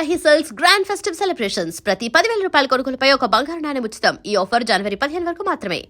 Varahi sales grand festive celebrations. ప్రతి పదివేల రూపాయల కొనుగోలుపై ఒక బంగారు నాణ్యం ఉచితం. ఈ ఆఫర్ జనవరి పదిహేను వరకు మాత్రమే.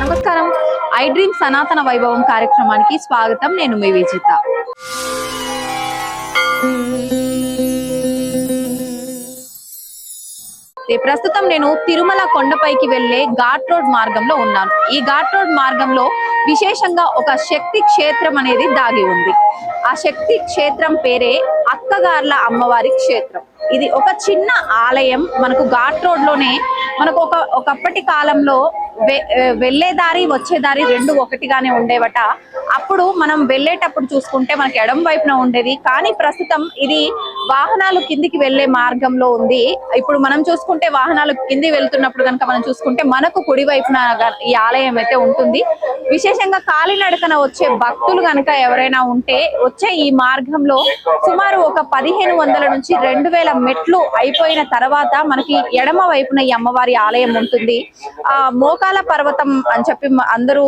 నమస్కారం. ఐ డ్రీమ్ సనాతన వైభవం కార్యక్రమానికి స్వాగతం. నేను మీ విజిత. ప్రస్తుతం నేను తిరుమల కొండపైకి వెళ్ళే ఘాట్ రోడ్ మార్గంలో ఉన్నాను. ఈ ఘాట్ రోడ్ మార్గంలో విశేషంగా ఒక శక్తి క్షేత్రం అనేది దాగి ఉంది. ఆ శక్తి క్షేత్రం పేరే అక్కగార్ల అమ్మవారి క్షేత్రం. ఇది ఒక చిన్న ఆలయం. మనకు ఘాట్ రోడ్లోనే మనకు ఒక ఒకప్పటి కాలంలో వె- వెళ్ళే దారి వచ్చే దారి రెండు ఒకటిగానే ఉండేవట. అప్పుడు మనం వెళ్ళేటప్పుడు చూసుకుంటే మనకి ఎడం వైపున ఉండేది కానీ ప్రస్తుతం ఇది వాహనాలు కిందికి వెళ్ళే మార్గంలో ఉంది. ఇప్పుడు మనం చూసుకుంటే వాహనాలు కింది వెళ్తున్నప్పుడు కనుక మనం చూసుకుంటే మనకు కుడి వైపున ఈ ఆలయం అయితే ఉంటుంది. విశేషంగా కాలినడకన వచ్చే భక్తులు కనుక ఎవరైనా ఉంటే వచ్చే ఈ మార్గంలో సుమారు ఒక పదిహేను వందల నుంచి రెండు వేల మెట్లు అయిపోయిన తర్వాత మనకి ఎడమ వైపున ఈ అమ్మవారి ఆలయం ఉంటుంది. ఆ మోకాల పర్వతం అని చెప్పి అందరూ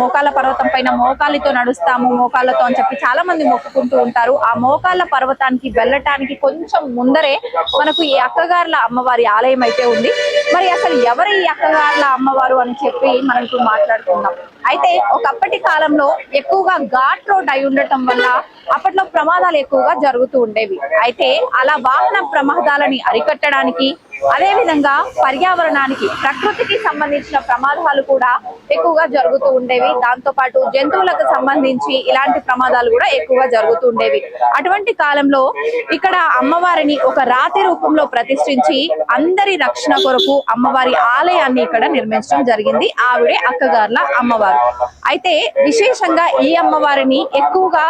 మోకాల పర్వతం పైన మోకాలితో నడుస్తాము మోకాళ్ళతో అని చెప్పి చాలా మంది మొక్కుకుంటూ ఉంటారు. ఆ మోకాళ్ళ పర్వతానికి వెళ్ళటానికి కొంచెం ముందరే మనకు ఈ అక్కగార్ల అమ్మవారి ఆలయం అయితే ఉంది. మరి అసలు ఎవరు ఈ అక్కగార్ల అమ్మవారు అని చెప్పి మనం ఇప్పుడు మాట్లాడుకుందాం. అయితే ఒకప్పటి కాలంలో ఎక్కువగా ఘాట్ రోడ్ అయి ఉండటం వల్ల అప్పట్లో ప్రమాదాలు ఎక్కువగా జరుగుతూ ఉండేవి. అయితే అలా వాహన ప్రమాదాలని అరికట్టడానికి అదే విధంగా పర్యావరణానికి ప్రకృతికి సంబంధించిన ప్రమాదాలు కూడా ఎక్కువగా జరుగుతూ ఉండేవి. దాంతో పాటు జంతువులకు సంబంధించి ఇలాంటి ప్రమాదాలు కూడా ఎక్కువగా జరుగుతూ ఉండేవి. అటువంటి కాలంలో ఇక్కడ అమ్మవారిని ఒక రాతి రూపంలో ప్రతిష్ఠించి అందరి రక్షణ కొరకు అమ్మవారి ఆలయాన్ని ఇక్కడ నిర్మించడం జరిగింది. ఆవిడే అక్కగార్ల అమ్మవారు. అయితే విశేషంగా ఈ అమ్మవారిని ఎక్కువగా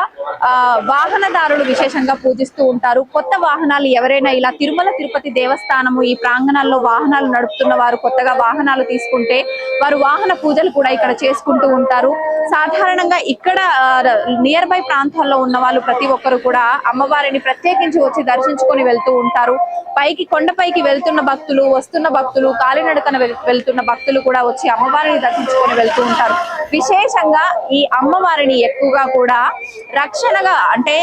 ఆ వాహనదారులు విశేషంగా పూజిస్తూ ఉంటారు. కొత్త వాహనాలు ఎవరైనా ఇలా తిరుమల తిరుపతి దేవస్థానము ఈ ప్రాంగణాల్లో వాహనాలు నడుపుతున్న వారు కొత్తగా వాహనాలు తీసుకుంటే వారు వాహన పూజలు కూడా ఇక్కడ చేసుకుంటూ ఉంటారు. సాధారణంగా ఇక్కడ నియర్ బై ప్రాంతాల్లో ఉన్న వాళ్ళు ప్రతి ఒక్కరు కూడా అమ్మవారిని ప్రత్యేకించి వచ్చి దర్శించుకొని వెళ్తూ ఉంటారు. పైకి కొండపైకి వెళ్తున్న భక్తులు వస్తున్న భక్తులు కాలినడకన వెళ్తున్న భక్తులు కూడా వచ్చి అమ్మవారిని దర్శించుకొని వెళ్తూ ఉంటారు. విశేషంగా ఈ అమ్మవారిని ఎక్కువగా కూడా రక్షణగా అంటే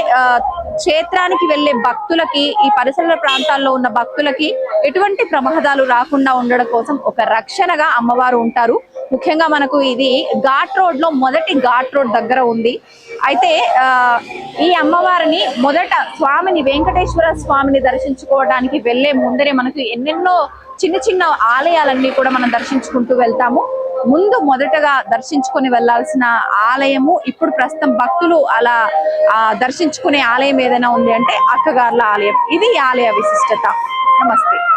క్షేత్రానికి వెళ్ళే భక్తులకి ఈ పరిసర ప్రాంతాల్లో ఉన్న భక్తులకి ఎటువంటి ప్రమాదాలు రాకుండా ఉండడం కోసం ఒక రక్షణగా అమ్మవారు ఉంటారు. ముఖ్యంగా మనకు ఇది ఘాట్ రోడ్లో మొదటి ఘాట్ రోడ్ దగ్గర ఉంది. అయితే ఆ, ఈ అమ్మవారిని మొదట స్వామిని వెంకటేశ్వర స్వామిని దర్శించుకోవడానికి వెళ్ళే ముందరే మనకు ఎన్నెన్నో చిన్న చిన్న ఆలయాలన్నీ కూడా మనం దర్శించుకుంటూ వెళ్తాము. ముందు మొదటగా దర్శించుకొని వెళ్ళాల్సిన ఆలయము ఇప్పుడు ప్రస్తుతం భక్తులు అలా దర్శించుకునే ఆలయం ఏదైనా ఉంది అంటే అక్కగార్ల ఆలయం. ఇది ఆలయ విశిష్టత. నమస్తే.